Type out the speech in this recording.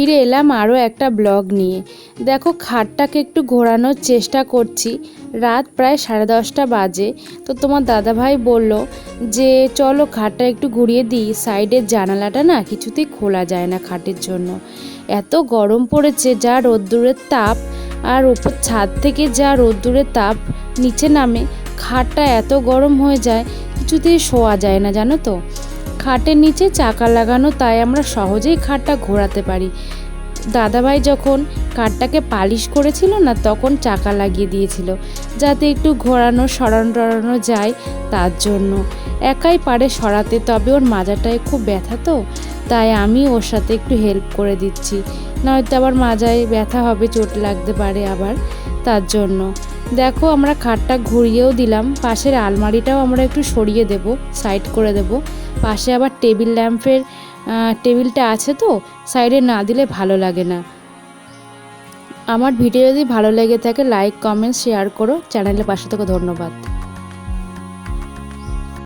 ফিরে এলাম আরও একটা ব্লগ নিয়ে। দেখো, খাটটাকে একটু ঘোরানোর চেষ্টা করছি। রাত প্রায় সাড়ে দশটা বাজে। তো তোমার দাদাভাই বলল যে, চলো খাটটা একটু ঘুরিয়ে দিই। সাইডের জানালাটা না কিছুতেই খোলা যায় না খাটের জন্য। এত গরম পড়েছে, যা রোদ্দুরের তাপ। আর ওপর ছাদ থেকে যা রোদ্দুরের তাপ নিচে নামে। খাটটা এত গরম হয়ে যায়, কিছুতেই শোয়া যায় না, জানো তো? খাটের নিচে চাকা লাগানো, তাই আমরা সহজেই খাটটা ঘোরাতে পারি। দাদাভাই যখন কাঠটাকে পালিশ করেছিল না, তখন চাকা লাগিয়ে দিয়েছিল, যাতে একটু ঘোরানো, সরানো টরানো যায় তার জন্য। একাই পারে সরাতে, তবে ওর মাজাটায় খুব ব্যথা তো, তাই আমি ওর সাথে একটু হেল্প করে দিচ্ছি। নয়তো আবার মাজায় ব্যথা হবে, চোট লাগতে পারে আবার তার জন্য। দেখো, আমরা খাটটা ঘুরিয়েও দিলাম। পাশের আলমারিটাও আমরা একটু সরিয়ে দেব, সাইড করে দেব। পাশে আবার টেবিল ল্যাম্পের টেবিলটা আছে তো, সাইডে না দিলে ভালো লাগে না। আমার ভিডিও যদি ভালো লেগে থাকে, লাইক, কমেন্ট, শেয়ার করো। চ্যানেলের পাশে থেকে ধন্যবাদ।